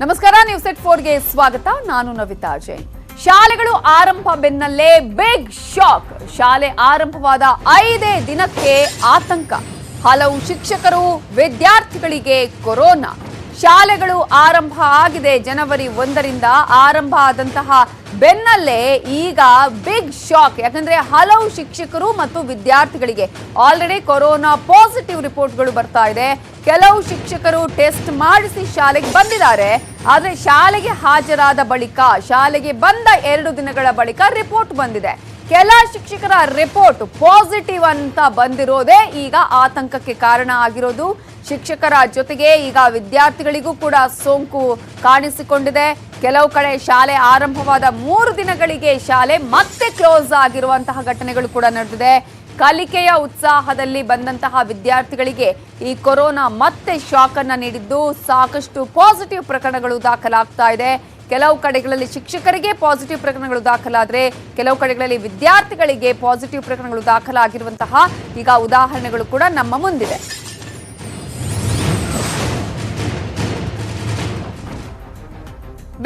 ನಮಸ್ಕಾರ ನ್ಯೂಸ್ ಎಟ್ ಫೋರ್ಗೆ ಸ್ವಾಗತ. ನಾನು ನವಿತಾ ಜೈನ್. ಶಾಲೆಗಳು ಆರಂಭ ಬೆನ್ನಲ್ಲೇ ಬಿಗ್ ಶಾಕ್ ಶಾಲೆ ಆರಂಭವಾದ ಐದೇ ದಿನಕ್ಕೆ ಆತಂಕ. ಹಲವು ಶಿಕ್ಷಕರು, ವಿದ್ಯಾರ್ಥಿಗಳಿಗೆ ಕೊರೋನಾ. ಶಾಲೆಗಳು ಆರಂಭ ಆಗಿದೆ. ಜನವರಿ ಒಂದರಿಂದ ಆರಂಭ ಆದಂತಹ ಬೆನ್ನಲ್ಲೇ ಈಗ ಬಿಗ್ ಶಾಕ್ ಯಾಕಂದ್ರೆ ಹಲವು ಶಿಕ್ಷಕರು ಮತ್ತು ವಿದ್ಯಾರ್ಥಿಗಳಿಗೆ ಆಲ್ರೆಡಿ ಕೊರೋನಾ ಪಾಸಿಟಿವ್ ರಿಪೋರ್ಟ್ಗಳು ಬರ್ತಾ ಇದೆ. ಕೆಲವು ಶಿಕ್ಷಕರು ಟೆಸ್ಟ್ ಮಾಡಿಸಿ ಶಾಲೆಗೆ ಬಂದಿದ್ದಾರೆ. ಆದರೆ ಶಾಲೆಗೆ ಹಾಜರಾದ ಬಳಿಕ, ಶಾಲೆಗೆ ಬಂದ ಎರಡು ದಿನಗಳ ಬಳಿಕ ರಿಪೋರ್ಟ್ ಬಂದಿದೆ. ಕೆಲ ಶಿಕ್ಷಕರ ರಿಪೋರ್ಟ್ ಪಾಸಿಟಿವ್ ಅಂತ ಬಂದಿರೋದೇ ಈಗ ಆತಂಕಕ್ಕೆ ಕಾರಣ ಆಗಿರೋದು. ಶಿಕ್ಷಕರ ಜೊತೆಗೆ ಈಗ ವಿದ್ಯಾರ್ಥಿಗಳಿಗೂ ಕೂಡ ಸೋಂಕು ಕಾಣಿಸಿಕೊಂಡಿದೆ. ಕೆಲವು ಕಡೆ ಶಾಲೆ ಆರಂಭವಾದ ಮೂರು ದಿನಗಳಿಗೆ ಶಾಲೆ ಮತ್ತೆ ಕ್ಲೋಸ್ ಆಗಿರುವಂತಹ ಘಟನೆಗಳು ಕೂಡ ನಡೆದಿದೆ. ಕಲಿಕೆಯ ಉತ್ಸಾಹದಲ್ಲಿ ಬಂದಂತಹ ವಿದ್ಯಾರ್ಥಿಗಳಿಗೆ ಈ ಕೊರೋನಾ ಮತ್ತೆ ಶಾಕ್ ನೀಡಿದ್ದು ಸಾಕಷ್ಟು ಪಾಸಿಟಿವ್ ಪ್ರಕರಣಗಳು ದಾಖಲಾಗ್ತಾ ಇದೆ. ಕೆಲವು ಕಡೆಗಳಲ್ಲಿ ಶಿಕ್ಷಕರಿಗೆ ಪಾಸಿಟಿವ್ ಪ್ರಕರಣಗಳು ದಾಖಲಾದರೆ, ಕೆಲವು ಕಡೆಗಳಲ್ಲಿ ವಿದ್ಯಾರ್ಥಿಗಳಿಗೆ ಪಾಸಿಟಿವ್ ಪ್ರಕರಣಗಳು ದಾಖಲಾಗಿರುವಂತಹ ಈಗ ಉದಾಹರಣೆಗಳು ಕೂಡ ನಮ್ಮ ಮುಂದಿದೆ.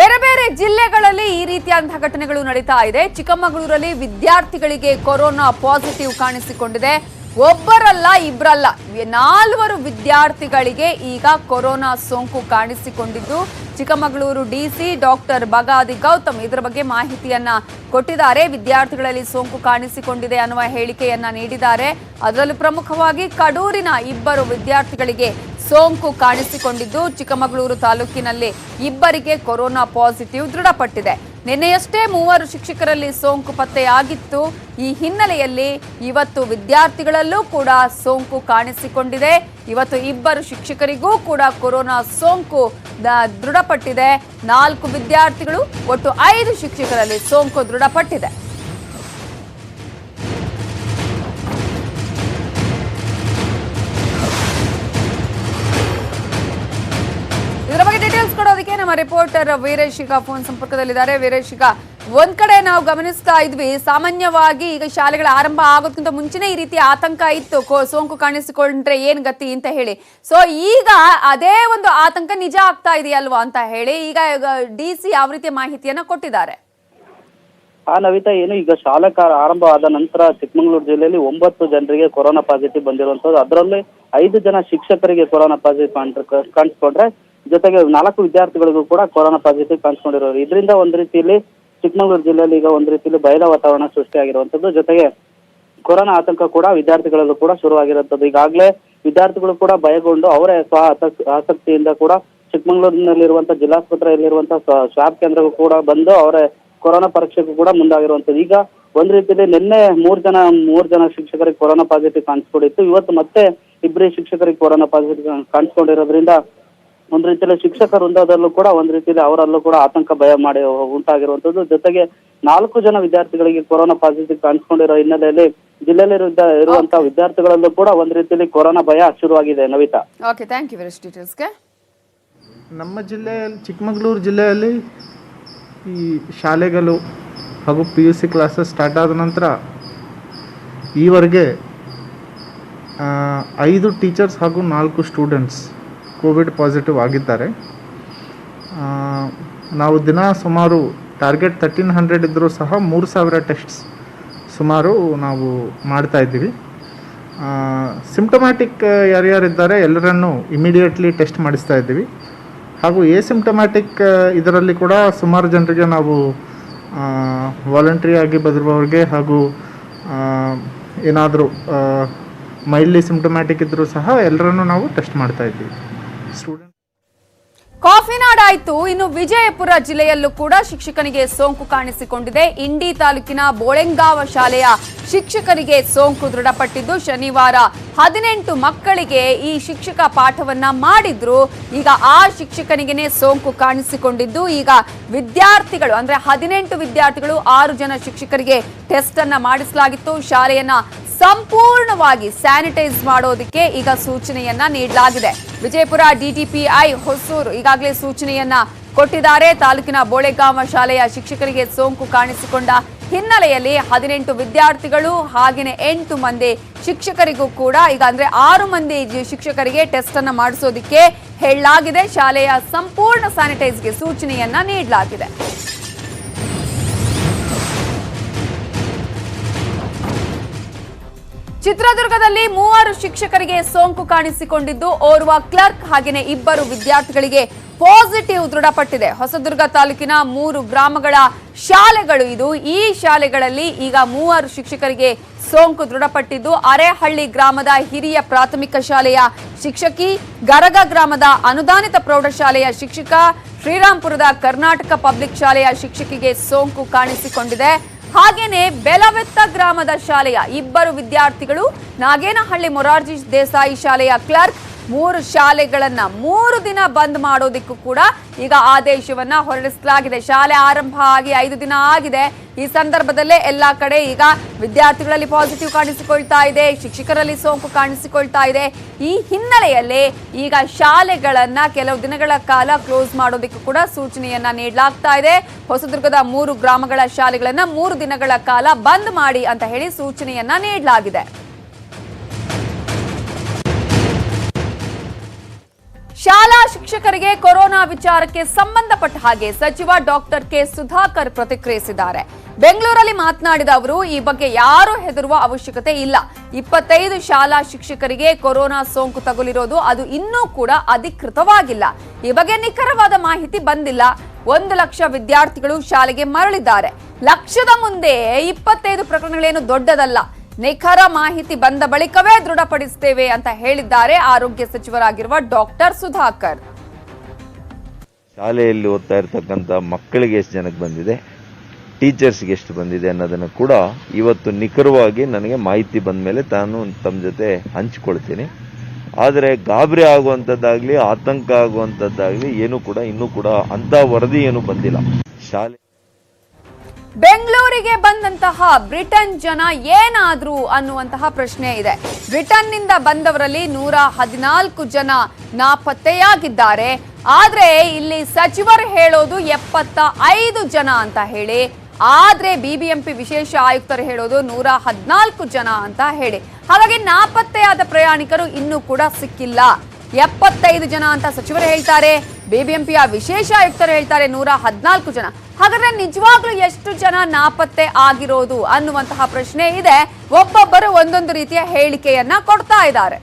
ಬೇರೆ ಬೇರೆ ಜಿಲ್ಲೆಗಳಲ್ಲಿ ಈ ರೀತಿಯಾದಂತಹ ಘಟನೆಗಳು ನಡೀತಾ ಇದೆ. ಚಿಕ್ಕಮಗಳೂರಲ್ಲಿ ವಿದ್ಯಾರ್ಥಿಗಳಿಗೆ ಕೊರೋನಾ ಪಾಸಿಟಿವ್ ಕಾಣಿಸಿಕೊಂಡಿದೆ. ಒಬ್ಬರಲ್ಲ ಇಬ್ಬರಲ್ಲ ನಾಲ್ವರು ವಿದ್ಯಾರ್ಥಿಗಳಿಗೆ ಈಗ ಕೊರೋನಾ ಸೋಂಕು ಕಾಣಿಸಿಕೊಂಡಿದ್ದು. ಚಿಕ್ಕಮಗಳೂರು ಡಿಸಿ ಡಾಕ್ಟರ್ ಬಗಾದಿ ಗೌತಮ್ ಇದರ ಬಗ್ಗೆ ಮಾಹಿತಿಯನ್ನ ಕೊಟ್ಟಿದ್ದಾರೆ. ವಿದ್ಯಾರ್ಥಿಗಳಲ್ಲಿ ಸೋಂಕು ಕಾಣಿಸಿಕೊಂಡಿದೆ ಅನ್ನುವ ಹೇಳಿಕೆಯನ್ನ ನೀಡಿದ್ದಾರೆ. ಅದರಲ್ಲೂ ಪ್ರಮುಖವಾಗಿ ಕಡೂರಿನ ಇಬ್ಬರು ವಿದ್ಯಾರ್ಥಿಗಳಿಗೆ ಸೋಂಕು ಕಾಣಿಸಿಕೊಂಡಿದ್ದು. ಚಿಕ್ಕಮಗಳೂರು ತಾಲೂಕಿನಲ್ಲಿ ಇಬ್ಬರಿಗೆ ಕೊರೋನಾ ಪಾಸಿಟಿವ್ ದೃಢಪಟ್ಟಿದೆ. ನಿನ್ನೆಯಷ್ಟೇ ಮೂವರು ಶಿಕ್ಷಕರಲ್ಲಿ ಸೋಂಕು ಪತ್ತೆಯಾಗಿತ್ತು. ಈ ಹಿನ್ನೆಲೆಯಲ್ಲಿ ಇವತ್ತು ವಿದ್ಯಾರ್ಥಿಗಳಲ್ಲೂ ಕೂಡ ಸೋಂಕು ಕಾಣಿಸಿಕೊಂಡಿದೆ. ಇವತ್ತು ಇಬ್ಬರು ಶಿಕ್ಷಕರಿಗೂ ಕೂಡ ಕೊರೋನಾ ಸೋಂಕು ದೃಢಪಟ್ಟಿದೆ. ನಾಲ್ಕು ವಿದ್ಯಾರ್ಥಿಗಳು, ಒಟ್ಟು ಐದು ಶಿಕ್ಷಕರಲ್ಲಿ ಸೋಂಕು ದೃಢಪಟ್ಟಿದೆ. ರಿಪೋರ್ಟರ್ ವೀರೇಶ್ ಫೋನ್ ಸಂಪರ್ಕದಲ್ಲಿದ್ದಾರೆ. ವೀರೇಶ್ ಈಗ ಒಂದ್ ಕಡೆ ನಾವು ಗಮನಿಸ್ತಾ ಇದ್ವಿ, ಸಾಮಾನ್ಯವಾಗಿ ಈಗ ಶಾಲೆಗಳ ಆರಂಭ ಆಗೋದಕ್ಕಿಂತ ಮುಂಚೆನೆ ಈ ರೀತಿ ಆತಂಕ ಇತ್ತು. ಸೋಂಕು ಕಾಣಿಸಿಕೊಂಡ್ರೆ ಏನ್ ಗತಿ ಅಂತ ಹೇಳಿ. ಸೊ ಈಗ ಅದೇ ಒಂದು ಆತಂಕ ನಿಜ ಆಗ್ತಾ ಇದೆಯಲ್ವಾ ಅಂತ ಹೇಳಿ ಈಗ ಡಿ ಸಿ ಯಾವ ರೀತಿಯ ಮಾಹಿತಿಯನ್ನ ಕೊಟ್ಟಿದ್ದಾರೆ? ಆ, ನವಿತಾ, ಏನು ಈಗ ಶಾಲಾ ಆರಂಭ ಆದ ನಂತರ ಚಿಕ್ಕಮಗಳೂರು ಜಿಲ್ಲೆಯಲ್ಲಿ ಒಂಬತ್ತು ಜನರಿಗೆ ಕೊರೋನಾ ಪಾಸಿಟಿವ್ ಬಂದಿರುವಂತದ್ದು ಅದರಲ್ಲಿ ಐದು ಜನ ಶಿಕ್ಷಕರಿಗೆ ಕೊರೋನಾ ಪಾಸಿಟಿವ್ ಕಾಣಿಸ್ಕೊಂಡ್ರೆ ಜೊತೆಗೆ ನಾಲ್ಕು ವಿದ್ಯಾರ್ಥಿಗಳಿಗೂ ಕೂಡ ಕೊರೋನಾ ಪಾಸಿಟಿವ್ ಕಾಣಿಸ್ಕೊಂಡಿರೋರು. ಇದರಿಂದ ಒಂದ್ ರೀತಿಯಲ್ಲಿ ಚಿಕ್ಕಮಗಳೂರು ಜಿಲ್ಲೆಯಲ್ಲಿ ಈಗ ಒಂದ್ ರೀತಿಯಲ್ಲಿ ಭಯದ ವಾತಾವರಣ ಸೃಷ್ಟಿಯಾಗಿರುವಂತದ್ದು. ಜೊತೆಗೆ ಕೊರೋನಾ ಆತಂಕ ಕೂಡ ವಿದ್ಯಾರ್ಥಿಗಳಲ್ಲೂ ಕೂಡ ಶುರುವಾಗಿರುವಂತದ್ದು. ಈಗಾಗಲೇ ವಿದ್ಯಾರ್ಥಿಗಳು ಕೂಡ ಭಯಗೊಂಡು ಅವರೇ ಸ್ವ ಆಸಕ್- ಆಸಕ್ತಿಯಿಂದ ಕೂಡ ಚಿಕ್ಕಮಗಳೂರಿನಲ್ಲಿರುವಂತಹ ಜಿಲ್ಲಾಸ್ಪತ್ರೆಯಲ್ಲಿರುವಂತಹ ಸ್ವ- ಸ್ವಾಬ್ ಕೇಂದ್ರಕ್ಕೂ ಕೂಡ ಬಂದು ಅವರೇ ಕೊರೋನಾ ಪರೀಕ್ಷೆಗೂ ಕೂಡ ಮುಂದಾಗಿರುವಂತದ್ದು. ಈಗ ಒಂದ್ ರೀತಿಯಲ್ಲಿ ನಿನ್ನೆ ಮೂರ್ ಜನ ಮೂರ್ ಜನ ಶಿಕ್ಷಕರಿಗೆ ಕೊರೋನಾ ಪಾಸಿಟಿವ್ ಕಾಣಿಸ್ಕೊಂಡಿತ್ತು. ಇವತ್ತು ಮತ್ತೆ ಇಬ್ಬರೇ ಶಿಕ್ಷಕರಿಗೆ ಕೊರೋನಾ ಪಾಸಿಟಿವ್ ಕಾಣಿಸ್ಕೊಂಡಿರೋದ್ರಿಂದ ಒಂದ್ ರೀತಿಯಲ್ಲಿ ಶಿಕ್ಷಕ ವೃಂದದಲ್ಲೂ ಕೂಡ ಒಂದ್ ರೀತಿಯಲ್ಲಿ ಅವರಲ್ಲೂ ಕೂಡ ಆತಂಕ ಭಯ ಮಾಡಿ ಉಂಟಾಗಿರುವಂತದ್ದು. ಜೊತೆಗೆ ನಾಲ್ಕು ಜನ ವಿದ್ಯಾರ್ಥಿಗಳಿಗೆ ಕೊರೋನಾ ಪಾಸಿಟಿವ್ ಕಾಣಿಸ್ಕೊಂಡಿರೋ ಹಿನ್ನೆಲೆಯಲ್ಲಿ ಜಿಲ್ಲೆಯಲ್ಲಿ ಇರುವಂತಹ ವಿದ್ಯಾರ್ಥಿಗಳಲ್ಲೂ ಕೂಡ ಒಂದ್ ರೀತಿಯಲ್ಲಿ ಕೊರೋನಾ ಭಯ ಶುರುವಾಗಿದೆ. Navita. Okay thank you Veeresh ಡೀಟೇಲ್ಸ್ಗೆ ನಮ್ಮ ಜಿಲ್ಲೆಯಲ್ಲಿ ಚಿಕ್ಕಮಗಳೂರು ಜಿಲ್ಲೆಯಲ್ಲಿ ಈ ಶಾಲೆಗಳು ಹಾಗೂ P U C classes start ಆದ ನಂತರ ಈವರೆಗೆ ಐದು ಟೀಚರ್ಸ್ ಹಾಗೂ ನಾಲ್ಕು ಸ್ಟೂಡೆಂಟ್ಸ್ ಕೋವಿಡ್ ಪಾಸಿಟಿವ್ ಆಗಿದ್ದಾರೆ. ನಾವು ದಿನ ಸುಮಾರು ಟಾರ್ಗೆಟ್ ತರ್ಟೀನ್ ಹಂಡ್ರೆಡ್ ಇದ್ದರೂ ಸಹ ಮೂರು ಸಾವಿರ ಟೆಸ್ಟ್ಸ್ ಸುಮಾರು ನಾವು ಮಾಡ್ತಾ ಇದ್ದೀವಿ. ಸಿಂಪ್ಟಮ್ಯಾಟಿಕ್ ಯಾರ್ಯಾರಿದ್ದಾರೆ ಎಲ್ಲರನ್ನು ಇಮಿಡಿಯೇಟ್ಲಿ ಟೆಸ್ಟ್ ಮಾಡಿಸ್ತಾ ಇದ್ದೀವಿ. ಹಾಗೂ ಎಸಿಂಪ್ಟಮ್ಯಾಟಿಕ್ ಇದರಲ್ಲಿ ಕೂಡ ಸುಮಾರು ಜನರಿಗೆ ನಾವು ವಾಲಂಟ್ರಿ ಆಗಿ ಬದಿರುವವ್ರಿಗೆ ಹಾಗೂ ಏನಾದರೂ ಮೈಲ್ಡ್ಲಿ ಸಿಂಪ್ಟಮ್ಯಾಟಿಕ್ ಇದ್ದರೂ ಸಹ ಎಲ್ಲರನ್ನು ನಾವು ಟೆಸ್ಟ್ ಮಾಡ್ತಾ ಇದ್ದೀವಿ. ಸ್ಟೂಡೆಂಟ್ ಕಾಫಿನಾಡಾಯ್ತು ಇನ್ನು ವಿಜಯಪುರ ಜಿಲ್ಲೆಯಲ್ಲೂ ಕೂಡ ಶಿಕ್ಷಕನಿಗೆ ಸೋಂಕು ಕಾಣಿಸಿಕೊಂಡಿದೆ. ಇಂಡಿ ತಾಲೂಕಿನ ಬೋಳೆಂಗಾವ ಶಾಲೆಯ ಶಿಕ್ಷಕರಿಗೆ ಸೋಂಕು ದೃಢಪಟ್ಟಿದ್ದು, ಶನಿವಾರ ಹದಿನೆಂಟು ಮಕ್ಕಳಿಗೆ ಈ ಶಿಕ್ಷಕ ಪಾಠವನ್ನ ಮಾಡಿದ್ರು. ಈಗ ಆ ಶಿಕ್ಷಕನಿಗೆನೆ ಸೋಂಕು ಕಾಣಿಸಿಕೊಂಡಿದ್ದು. ಈಗ ವಿದ್ಯಾರ್ಥಿಗಳು, ಅಂದ್ರೆ ಹದಿನೆಂಟು ವಿದ್ಯಾರ್ಥಿಗಳು ಆರು ಜನ ಶಿಕ್ಷಕರಿಗೆ ಟೆಸ್ಟ್ ಅನ್ನ ಮಾಡಿಸಲಾಗಿತ್ತು. ಶಾಲೆಯನ್ನ ಸಂಪೂರ್ಣವಾಗಿ ಸ್ಯಾನಿಟೈಸ್ ಮಾಡೋದಕ್ಕೆ ಈಗ ಸೂಚನೆಯನ್ನ ನೀಡಲಾಗಿದೆ. ವಿಜಯಪುರ ಡಿಟಿಪಿಐ ಹೊಸೂರು ಈಗಾಗಲೇ ಸೂಚನೆಯನ್ನ ಕೊಟ್ಟಿದ್ದಾರೆ. ತಾಲೂಕಿನ ಬೋಳೆಗಾಮ ಶಾಲೆಯ ಶಿಕ್ಷಕರಿಗೆ ಸೋಂಕು ಕಾಣಿಸಿಕೊಂಡ ಹಿನ್ನೆಲೆಯಲ್ಲಿ ಹದಿನೆಂಟು ವಿದ್ಯಾರ್ಥಿಗಳು ಹಾಗೆಯೇ ಎಂಟು ಮಂದಿ ಶಿಕ್ಷಕರಿಗೂ ಕೂಡ ಈಗ ಅಂದ್ರೆ ಆರು ಮಂದಿ ಶಿಕ್ಷಕರಿಗೆ ಟೆಸ್ಟ್ ಅನ್ನ ಮಾಡಿಸೋದಿಕ್ಕೆ ಹೇಳಲಾಗಿದೆ. ಶಾಲೆಯ ಸಂಪೂರ್ಣ ಸ್ಯಾನಿಟೈಸ್ಗೆ ಸೂಚನೆಯನ್ನ ನೀಡಲಾಗಿದೆ. ಚಿತ್ರದುರ್ಗದಲ್ಲಿ ಮೂವರು ಶಿಕ್ಷಕರಿಗೆ ಸೋಂಕು ಕಾಣಿಸಿಕೊಂಡಿದ್ದು, ಓರ್ವ ಕ್ಲರ್ಕ್ ಹಾಗೆಯೇ ಇಬ್ಬರು ವಿದ್ಯಾರ್ಥಿಗಳಿಗೆ ಪಾಸಿಟಿವ್ ದೃಢಪಟ್ಟಿದೆ. ಹೊಸದುರ್ಗ ತಾಲೂಕಿನ ಮೂರು ಗ್ರಾಮಗಳ ಶಾಲೆಗಳು ಇದು. ಈ ಶಾಲೆಗಳಲ್ಲಿ ಈಗ ಮೂವರು ಶಿಕ್ಷಕರಿಗೆ ಸೋಂಕು ದೃಢಪಟ್ಟಿದ್ದು, ಅರೆಹಳ್ಳಿ ಗ್ರಾಮದ ಹಿರಿಯ ಪ್ರಾಥಮಿಕ ಶಾಲೆಯ ಶಿಕ್ಷಕಿ, ಗರಗ ಗ್ರಾಮದ ಅನುದಾನಿತ ಪ್ರೌಢಶಾಲೆಯ ಶಿಕ್ಷಕ, ಶ್ರೀರಾಂಪುರದ ಕರ್ನಾಟಕ ಪಬ್ಲಿಕ್ ಶಾಲೆಯ ಶಿಕ್ಷಕಿಗೆ ಸೋಂಕು ಕಾಣಿಸಿಕೊಂಡಿದೆ. ಹಾಗೇನೆ ಬೆಲವೆತ್ತ ಗ್ರಾಮದ ಶಾಲೆಯ ಇಬ್ಬರು ವಿದ್ಯಾರ್ಥಿಗಳು ನಾಗೇನಹಳ್ಳಿ ಮೊರಾರ್ಜಿ ದೇಸಾಯಿ ಶಾಲೆಯ ಕ್ಲರ್ಕ್ ಮೂರು ಶಾಲೆಗಳನ್ನ ಮೂರು ದಿನ ಬಂದ್ ಮಾಡೋದಿಕ್ಕೂ ಕೂಡ ಈಗ ಆದೇಶವನ್ನ ಹೊರಡಿಸಲಾಗಿದೆ. ಶಾಲೆ ಆರಂಭ ಆಗಿ ಐದು ದಿನ ಆಗಿದೆ. ಈ ಸಂದರ್ಭದಲ್ಲೇ ಎಲ್ಲಾ ಕಡೆ ಈಗ ವಿದ್ಯಾರ್ಥಿಗಳಲ್ಲಿ ಪಾಸಿಟಿವ್ ಕಾಣಿಸಿಕೊಳ್ತಾ ಇದೆ, ಶಿಕ್ಷಕರಲ್ಲಿ ಸೋಂಕು ಕಾಣಿಸಿಕೊಳ್ತಾ ಇದೆ. ಈ ಹಿನ್ನೆಲೆಯಲ್ಲಿ ಈಗ ಶಾಲೆಗಳನ್ನ ಕೆಲವು ದಿನಗಳ ಕಾಲ ಕ್ಲೋಸ್ ಮಾಡೋದಕ್ಕೂ ಕೂಡ ಸೂಚನೆಯನ್ನ ನೀಡಲಾಗ್ತಾ ಇದೆ. ಹೊಸದುರ್ಗದ ಮೂರು ಗ್ರಾಮಗಳ ಶಾಲೆಗಳನ್ನ ಮೂರು ದಿನಗಳ ಕಾಲ ಬಂದ್ ಮಾಡಿ ಅಂತ ಹೇಳಿ ಸೂಚನೆಯನ್ನ ನೀಡಲಾಗಿದೆ. ಶಾಲಾ ಶಿಕ್ಷಕರಿಗೆ ಕೊರೋನಾ ವಿಚಾರಕ್ಕೆ ಸಂಬಂಧಪಟ್ಟ ಹಾಗೆ ಸಚಿವ ಡಾಕ್ಟರ್ ಕೆ ಸುಧಾಕರ್ ಪ್ರತಿಕ್ರಿಯಿಸಿದ್ದಾರೆ. ಬೆಂಗಳೂರಲ್ಲಿ ಮಾತನಾಡಿದ ಅವರು, ಈ ಬಗ್ಗೆ ಯಾರೂ ಹೆದರುವ ಅವಶ್ಯಕತೆ ಇಲ್ಲ. ಇಪ್ಪತ್ತೈದು ಶಾಲಾ ಶಿಕ್ಷಕರಿಗೆ ಕೊರೋನಾ ಸೋಂಕು ತಗುಲಿರೋದು ಅದು ಇನ್ನೂ ಕೂಡ ಅಧಿಕೃತವಾಗಿಲ್ಲ. ಈ ಬಗ್ಗೆ ನಿಖರವಾದ ಮಾಹಿತಿ ಬಂದಿಲ್ಲ. ಒಂದು ಲಕ್ಷ ವಿದ್ಯಾರ್ಥಿಗಳು ಶಾಲೆಗೆ ಮರಳಿದ್ದಾರೆ. ಲಕ್ಷದ ಮುಂದೆ ಇಪ್ಪತ್ತೈದು ಪ್ರಕರಣಗಳೇನು ದೊಡ್ಡದಲ್ಲ. ನಿಖರ ಮಾಹಿತಿ ಬಂದ ಬಳಿಕವೇ ದೃಢಪಡಿಸುತ್ತೇವೆ ಅಂತ ಹೇಳಿದ್ದಾರೆ ಆರೋಗ್ಯ ಸಚಿವರಾಗಿರುವ ಡಾಕ್ಟರ್ ಸುಧಾಕರ್. ಶಾಲೆಯಲ್ಲಿ ಓದ್ತಾ ಇರತಕ್ಕಂಥ ಮಕ್ಕಳಿಗೆ ಎಷ್ಟು ಜನಕ್ಕೆ ಬಂದಿದೆ, ಟೀಚರ್ಸ್ಗೆ ಎಷ್ಟು ಬಂದಿದೆ ಅನ್ನೋದನ್ನು ಕೂಡ ಇವತ್ತು ನಿಖರವಾಗಿ ನನಗೆ ಮಾಹಿತಿ ಬಂದ ಮೇಲೆ ತಾನು ತಮ್ಮ ಜೊತೆ ಹಂಚಿಕೊಳ್ತೀನಿ. ಆದರೆ ಗಾಬರಿ ಆಗುವಂಥದ್ದಾಗಲಿ, ಆತಂಕ ಆಗುವಂಥದ್ದಾಗಲಿ ಏನೂ ಕೂಡ, ಇನ್ನೂ ಕೂಡ ಅಂಥ ವರದಿ ಏನೂ ಬಂದಿಲ್ಲ. ಶಾಲೆ ಬೆಂಗಳೂರಿಗೆ ಬಂದಂತಹ ಬ್ರಿಟನ್ ಜನ ಏನಾದ್ರು ಅನ್ನುವಂತಹ ಪ್ರಶ್ನೆ ಇದೆ. ಬ್ರಿಟನ್ನಿಂದ ಬಂದವರಲ್ಲಿ ನೂರ ಹದಿನಾಲ್ಕು ಜನ ನಾಪತ್ತೆಯಾಗಿದ್ದಾರೆ. ಆದ್ರೆ ಇಲ್ಲಿ ಸಚಿವರು ಹೇಳೋದು ಎಪ್ಪತ್ತ ಐದು ಜನ ಅಂತ ಹೇಳಿ. ಆದ್ರೆ ಬಿಬಿಎಂಪಿ ವಿಶೇಷ ಆಯುಕ್ತರು ಹೇಳೋದು ನೂರ ಹದಿನಾಲ್ಕು ಜನ ಅಂತ ಹೇಳಿ. ಹಾಗಾಗಿ ನಾಪತ್ತೆಯಾದ ಪ್ರಯಾಣಿಕರು ಇನ್ನೂ ಕೂಡ ಸಿಕ್ಕಿಲ್ಲ. ಎಪ್ಪತ್ತೈದು ಜನ ಅಂತ ಸಚಿವರು ಹೇಳ್ತಾರೆ. ಬಿಬಿಎಂಪಿಯ ವಿಶೇಷ ಆಯುಕ್ತರು ಹೇಳ್ತಾರೆ ನೂರ ಹದಿನಾಲ್ಕು ಜನ. ಹಾಗಾದ್ರೆ ನಿಜವಾಗ್ಲೂ ಎಷ್ಟು ಜನ ನಾಪತ್ತೆ ಆಗಿರೋದು ಅನ್ನುವಂತಹ ಪ್ರಶ್ನೆ ಇದೆ. ಒಬ್ಬೊಬ್ಬರು ಒಂದೊಂದು ರೀತಿಯ ಹೇಳಿಕೆಯನ್ನ ಕೊಡ್ತಾ ಇದ್ದಾರೆ.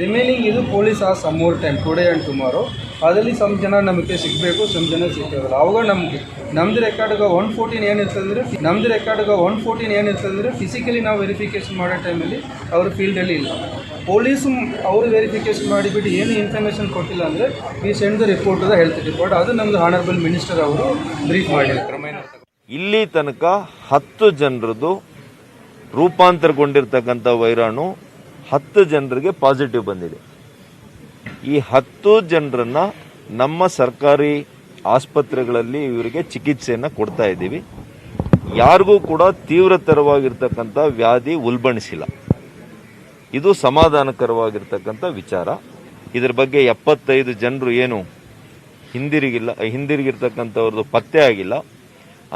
ರಿಮೈನಿಂಗ್ ಇದು ಪೊಲೀಸ್ ಆ some more time today and tomorrow ಅದರಲ್ಲಿ ಸಮ್ ಜನ ನಮಗೆ ಸಿಗಬೇಕು ಸಮ್ ಜನ ಸಿಕ್ಕೋದಿಲ್ಲ ಅವಾಗ ನಮಗೆ, ನಮ್ದು ರೆಕಾರ್ಡ್ಗೆ ಒನ್ ಫೋರ್ಟೀನ್ ಏನಿರ್ತದೆ ಅಂದರೆ, ನಮ್ದು ರೆಕಾರ್ಡ್ಗೆ ಒನ್ ಫೋರ್ಟೀನ್ ಏನಿರ್ತದೆ ಅಂದರೆ ಫಿಸಿಕಲಿ ನಾವು ವೆರಿಫಿಕೇಷನ್ ಮಾಡೋ ಟೈಮಲ್ಲಿ ಅವರು ಫೀಲ್ಡಲ್ಲಿ ಇಲ್ಲ. ಪೊಲೀಸು ಅವರು ವೆರಿಫಿಕೇಷನ್ ಮಾಡಿಬಿಟ್ಟು ಏನು ಇನ್ಫಾರ್ಮೇಷನ್ ಕೊಟ್ಟಿಲ್ಲ ಅಂದರೆ ಈ send report the health report ಅದು ನಮ್ಮದು ಹಾನರಬಲ್ ಮಿನಿಸ್ಟರ್ ಅವರು ಬ್ರೀಫ್ ಮಾಡಿರ್ತಾರೆ ಇಲ್ಲಿ ತನಕ ಹತ್ತು ಜನರದು ರೂಪಾಂತರಗೊಂಡಿರ್ತಕ್ಕಂಥ ವೈರಾಣು ಹತ್ತು ಜನರಿಗೆ ಪಾಸಿಟಿವ್ ಬಂದಿದೆ. ಈ ಹತ್ತು ಜನರನ್ನ ನಮ್ಮ ಸರ್ಕಾರಿ ಆಸ್ಪತ್ರೆಗಳಲ್ಲಿ ಇವರಿಗೆ ಚಿಕಿತ್ಸೆಯನ್ನು ಕೊಡ್ತಾ ಇದ್ದೀವಿ. ಯಾರಿಗೂ ಕೂಡ ತೀವ್ರತರವಾಗಿರ್ತಕ್ಕಂಥ ವ್ಯಾಧಿ ಉಲ್ಬಣಿಸಿಲ್ಲ. ಇದು ಸಮಾಧಾನಕರವಾಗಿರ್ತಕ್ಕಂಥ ವಿಚಾರ. ಇದ್ರ ಬಗ್ಗೆ ಎಪ್ಪತ್ತೈದು ಜನರು ಏನು ಹಿಂದಿರುಗಿಲ್ಲ, ಹಿಂದಿರುಗಿರ್ತಕ್ಕಂಥವ್ರದ್ದು ಪತ್ತೆ ಆಗಿಲ್ಲ.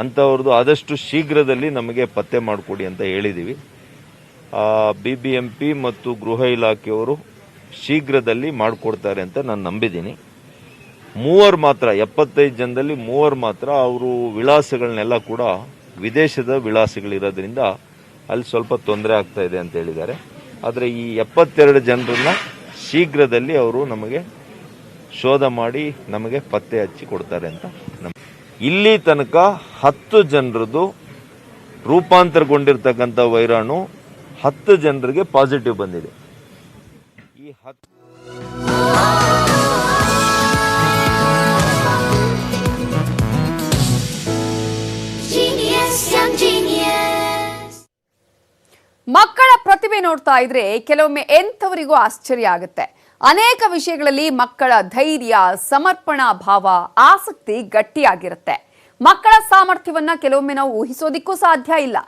ಅಂಥವ್ರದ್ದು ಆದಷ್ಟು ಶೀಘ್ರದಲ್ಲಿ ನಮಗೆ ಪತ್ತೆ ಮಾಡಿಕೊಡಿ ಅಂತ ಹೇಳಿದ್ದೀವಿ. ಬಿ ಬಿ ಎಂ ಮತ್ತು ಗೃಹ ಇಲಾಖೆಯವರು ಶೀಘ್ರದಲ್ಲಿ ಮಾಡಿಕೊಡ್ತಾರೆ ಅಂತ ನಾನು ನಂಬಿದ್ದೀನಿ. ಮೂವರು ಮಾತ್ರ, ಎಪ್ಪತ್ತೈದು ಜನದಲ್ಲಿ ಮೂವರು ಮಾತ್ರ ಅವರು ವಿಳಾಸಗಳನ್ನೆಲ್ಲ ಕೂಡ ವಿದೇಶದ ವಿಳಾಸಗಳಿರೋದ್ರಿಂದ ಅಲ್ಲಿ ಸ್ವಲ್ಪ ತೊಂದರೆ ಆಗ್ತಾ ಇದೆ ಅಂತ ಹೇಳಿದ್ದಾರೆ. ಆದರೆ ಈ ಎಪ್ಪತ್ತೆರಡು ಜನರನ್ನ ಶೀಘ್ರದಲ್ಲಿ ಅವರು ನಮಗೆ ಶೋಧ ಮಾಡಿ ನಮಗೆ ಪತ್ತೆ ಹಚ್ಚಿ ಕೊಡ್ತಾರೆ ಅಂತ ನಂಬ. ಇಲ್ಲಿ ತನಕ ಹತ್ತು ಜನರದು ರೂಪಾಂತರಗೊಂಡಿರ್ತಕ್ಕಂಥ ವೈರಾಣು ಹತ್ತು ಜನರಿಗೆ ಪಾಸಿಟಿವ್ ಬಂದಿದೆ. ಈ ಹತ್ತು ಮಕ್ಕಳ ಪ್ರತಿಭೆ ನೋಡ್ತಾ ಇದ್ರೆ ಕೆಲವೊಮ್ಮೆ ಎಂಥವರಿಗೂ ಆಶ್ಚರ್ಯ ಆಗುತ್ತೆ. ಅನೇಕ ವಿಷಯಗಳಲ್ಲಿ ಮಕ್ಕಳ ಧೈರ್ಯ ಸಮರ್ಪಣಾ ಭಾವ ಆಸಕ್ತಿ ಗಟ್ಟಿಯಾಗಿರುತ್ತೆ. ಮಕ್ಕಳ ಸಾಮರ್ಥ್ಯವನ್ನ ಕೆಲವೊಮ್ಮೆ ನಾವು ಊಹಿಸೋದಿಕ್ಕೂ ಸಾಧ್ಯ ಇಲ್ಲ.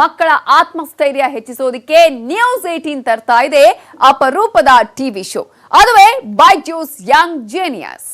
ಮಕ್ಕಳ ಆತ್ಮಸ್ಥೈರ್ಯ ಹೆಚ್ಚಿಸೋದಕ್ಕೆ ನ್ಯೂಸ್ ಏಟೀನ್ ತರ್ತಾ ಇದೆ ಅಪರೂಪದ ಟಿವಿ ಶೋ. ಅದುವೇ ಬೈ ಜ್ಯೂಸ್ ಯಂಗ್ ಜೇನಿಯಸ್.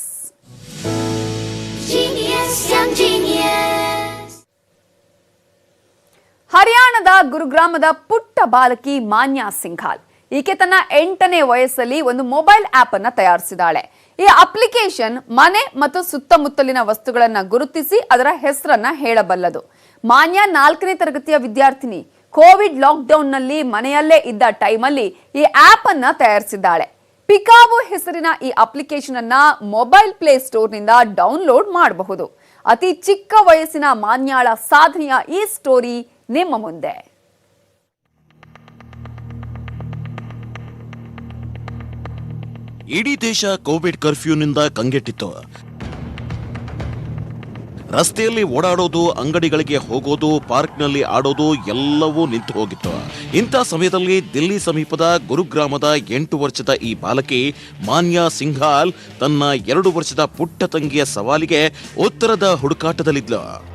ಹರಿಯಾಣದ ಗುರುಗ್ರಾಮದ ಪುಟ್ಟ ಬಾಲಕಿ ಮಾನ್ಯಾ ಸಿಂಘಾಲ್. ಈಕೆ ತನ್ನ ಎಂಟನೇ ವಯಸ್ಸಲ್ಲಿ ಒಂದು ಮೊಬೈಲ್ ಆಪ್ ಅನ್ನ ತಯಾರಿಸಿದಾಳೆ. ಈ ಅಪ್ಲಿಕೇಶನ್ ಮನೆ ಮತ್ತು ಸುತ್ತಮುತ್ತಲಿನ ವಸ್ತುಗಳನ್ನ ಗುರುತಿಸಿ ಅದರ ಹೆಸರನ್ನ ಹೇಳಬಲ್ಲದು. ಮಾನ್ಯಾ ನಾಲ್ಕನೇ ತರಗತಿಯ ವಿದ್ಯಾರ್ಥಿನಿ ಕೋವಿಡ್ ಲಾಕ್ಡೌನ್ನಲ್ಲಿ ಮನೆಯಲ್ಲೇ ಇದ್ದ ಟೈಮಲ್ಲಿ ಈ ಆಪ್ ಅನ್ನ ತಯಾರಿಸಿದ್ದಾಳೆ. ಪಿಕಾವೋ ಹೆಸರಿನ ಈ ಅಪ್ಲಿಕೇಶನ್ ಅನ್ನ ಮೊಬೈಲ್ ಪ್ಲೇ ಸ್ಟೋರ್ನಿಂದ ಡೌನ್ಲೋಡ್ ಮಾಡಬಹುದು. ಅತಿ ಚಿಕ್ಕ ವಯಸ್ಸಿನ ಮಾನ್ಯಾಳ ಸಾಧನೆಯ ಈ ಸ್ಟೋರಿ ನಿಮ್ಮ ಮುಂದೆ. ಇಡೀ ದೇಶ ಕೋವಿಡ್ ಕರ್ಫ್ಯೂನಿಂದ ಕಂಗೆಟ್ಟಿತ್ತು. ರಸ್ತೆಯಲ್ಲಿ ಓಡಾಡೋದು ಅಂಗಡಿಗಳಿಗೆ ಹೋಗೋದು ಪಾರ್ಕ್ನಲ್ಲಿ ಆಡೋದು ಎಲ್ಲವೂ ನಿಂತು ಹೋಗಿತ್ತು. ಇಂಥ ಸಮಯದಲ್ಲಿ ದಿಲ್ಲಿ ಸಮೀಪದ ಗುರುಗ್ರಾಮದ ಎಂಟು ವರ್ಷದ ಈ ಬಾಲಕಿ ಮಾನ್ಯ ಸಿಂಘಾಲ್ ತನ್ನ ಎರಡು ವರ್ಷದ ಪುಟ್ಟ ತಂಗಿಯ ಸವಾಲಿಗೆ ಉತ್ತರದ ಹುಡುಕಾಟದಲ್ಲಿದ್ಲು.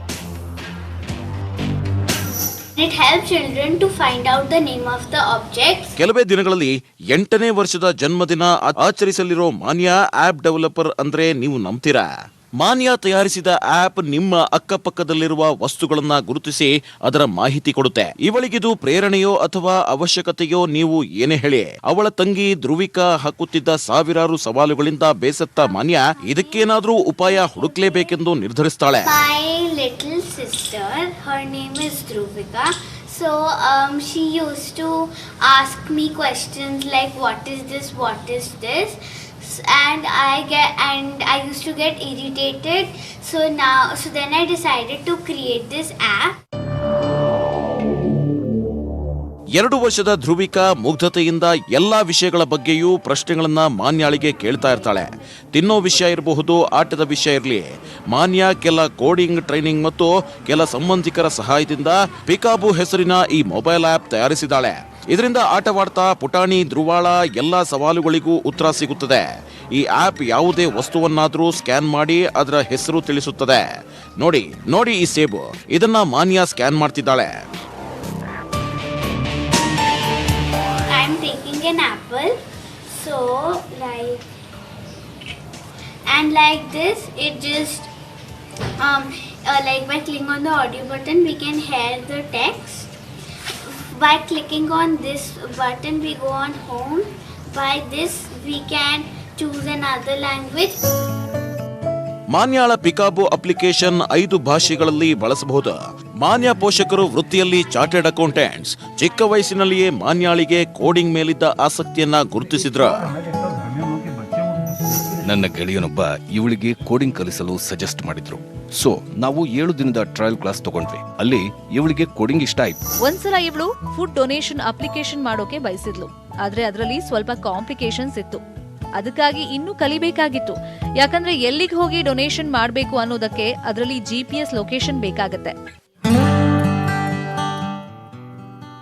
Objects. ಕೆಲವೇ ದಿನಗಳಲ್ಲಿ ಎಂಟನೇ ವರ್ಷದ ಜನ್ಮದಿನ ಆಚರಿಸಲಿರೋ ಮಾನ್ಯ ಆಪ್ ಡೆವಲಪರ್ ಅಂದ್ರೆ ನೀವು ನಂಬ್ತೀರಾ? ಮಾನ್ಯಾ ತಯಾರಿಸಿದ ಆಪ್ ನಿಮ್ಮ ಅಕ್ಕಪಕ್ಕದಲ್ಲಿರುವ ವಸ್ತುಗಳನ್ನ ಗುರುತಿಸಿ ಅದರ ಮಾಹಿತಿ ಕೊಡುತ್ತೆ ಇವಳಿಗಿದು ಪ್ರೇರಣೆಯೋ ಅಥವಾ ಅವಶ್ಯಕತೆಯೋ ನೀವು ಏನೇ ಹೇಳಿ ಅವಳ ತಂಗಿ ಧ್ರುವಿಕಾ ಹಾಕುತ್ತಿದ್ದ ಸಾವಿರಾರು ಸವಾಲುಗಳಿಂದ ಬೇಸತ್ತ ಮಾನ್ಯ ಇದಕ್ಕೇನಾದ್ರೂ ಉಪಾಯ ಹುಡುಕ್ಲೇಬೇಕೆಂದು ನಿರ್ಧರಿಸ್ತಾಳೆ. So um, she used to ask me questions like, "What is this? What is this?" And I get and I used to get irritated. So now, so then I decided to create this app. ಎರಡು ವರ್ಷದ ಧ್ರುವಿಕಾ ಮುಗ್ಧತೆಯಿಂದ ಎಲ್ಲ ವಿಷಯಗಳ ಬಗ್ಗೆಯೂ ಪ್ರಶ್ನೆಗಳನ್ನ ಮಾನ್ಯಾಳಿಗೆ ಕೇಳ್ತಾ ಇರ್ತಾಳೆ. ತಿನ್ನೋ ವಿಷಯ ಇರಬಹುದು, ಆಟದ ವಿಷಯ ಇರಲಿ. ಮಾನ್ಯ ಕೆಲ ಕೋಡಿಂಗ್, ಟ್ರೈನಿಂಗ್ ಮತ್ತು ಕೆಲ ಸಂಬಂಧಿಕರ ಸಹಾಯದಿಂದ ಪಿಕಾಬು ಹೆಸರಿನ ಈ ಮೊಬೈಲ್ ಆಪ್ ತಯಾರಿಸಿದ್ದಾಳೆ. ಇದರಿಂದ ಆಟವಾಡ್ತಾ ಪುಟಾಣಿ, ಧ್ರುವಾಳ ಎಲ್ಲ ಸವಾಲುಗಳಿಗೂ ಉತ್ತರ ಸಿಗುತ್ತದೆ. ಈ ಆಪ್ ಯಾವುದೇ ವಸ್ತುವನ್ನಾದರೂ ಸ್ಕ್ಯಾನ್ ಮಾಡಿ ಅದರ ಹೆಸರು ತಿಳಿಸುತ್ತದೆ. ನೋಡಿ ನೋಡಿ ಈ ಸೇಬು. ಇದನ್ನ ಮಾನ್ಯ ಸ್ಕ್ಯಾನ್ ಮಾಡ್ತಿದ್ದಾಳೆ. an apple. So like and like this it just um uh, like by clicking on the audio button we can hear the text. By clicking on this button we go on home. By this we can choose another language. ಮಾನ್ಯಾಳ peekaboo application ಐದು ಭಾಷೆಗಳಲ್ಲಿ ಬಳಸಬಹುದು ಮಾನ್ಯ ಪೋಷಕರು ವೃತ್ತಿಯಲ್ಲಿ chartered accountants ಚಿಕ್ಕ ವಯಸ್ಸಿನಲ್ಲಿಯೇ ಮಾನ್ಯಾಳಿಗೆ coding ಮೇಲಿದ್ದ ಆಸಕ್ತಿಯನ್ನ ಗುರುತಿಸಿದ್ರ. ನನ್ನ ಗೆಳೆಯನೊಬ್ಬ ಇವಳಿಗೆ ಕೋಡಿಂಗ್ ಕಲಿಸಲು ಸಜೆಸ್ಟ್ ಮಾಡಿದ್ರು. ಸೊ ನಾವು ಏಳು ದಿನದ ಟ್ರಯಲ್ ಕ್ಲಾಸ್ ತಗೊಂಡ್ವಿ. ಅಲ್ಲಿ ಇವಳಿಗೆ ಕೋಡಿಂಗ್ ಇಷ್ಟ ಆಯ್ತು. ಒಂದ್ಸಲ ಇವಳು ಫುಡ್ ಡೊನೇಷನ್ ಅಪ್ಲಿಕೇಶನ್ ಮಾಡೋಕೆ ಬಯಸಿದ್ಲು. ಆದ್ರೆ ಅದರಲ್ಲಿ ಸ್ವಲ್ಪ ಕಾಂಪ್ಲಿಕೇಶನ್ಸ್ ಇತ್ತು. ಅದಕ್ಕಾಗಿ ಇನ್ನೂ ಕಲಿಬೇಕಾಗಿತ್ತು. ಯಾಕಂದ್ರೆ ಎಲ್ಲಿಗೆ ಹೋಗಿ ಡೊನೇಷನ್ ಮಾಡಬೇಕು ಅನ್ನೋದಕ್ಕೆ ಅದರಲ್ಲಿ ಜಿ ಪಿ ಎಸ್ ಲೊಕೇಶನ್ ಬೇಕಾಗತ್ತೆ.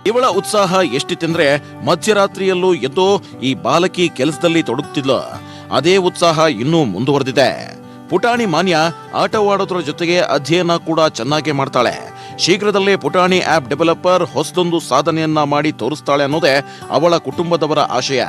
ಇವಳ ಉತ್ಸಾಹ ಎಷ್ಟಿತ್ತೆಂದ್ರೆ ಮಧ್ಯರಾತ್ರಿಯಲ್ಲೂ ಎದ್ದು ಈ ಬಾಲಕಿ ಕೆಲಸದಲ್ಲಿ ತೊಡಗುತ್ತಿಲ್ಲ ಅದೇ ಉತ್ಸಾಹ ಇನ್ನೂ ಮುಂದುವರೆದಿದೆ. ಪುಟಾಣಿ ಮಾನ್ಯ ಆಟವಾಡೋದ್ರ ಜೊತೆಗೆ ಅಧ್ಯಯನ ಕೂಡ ಚೆನ್ನಾಗಿ ಮಾಡ್ತಾಳೆ. ಶೀಘ್ರದಲ್ಲೇ ಪುಟಾಣಿ ಆಪ್ ಡೆವಲಪರ್ ಹೊಸದೊಂದು ಸಾಧನೆಯನ್ನ ಮಾಡಿ ತೋರಿಸ್ತಾಳೆ ಅನ್ನೋದೇ ಅವಳ ಕುಟುಂಬದವರ ಆಶಯ.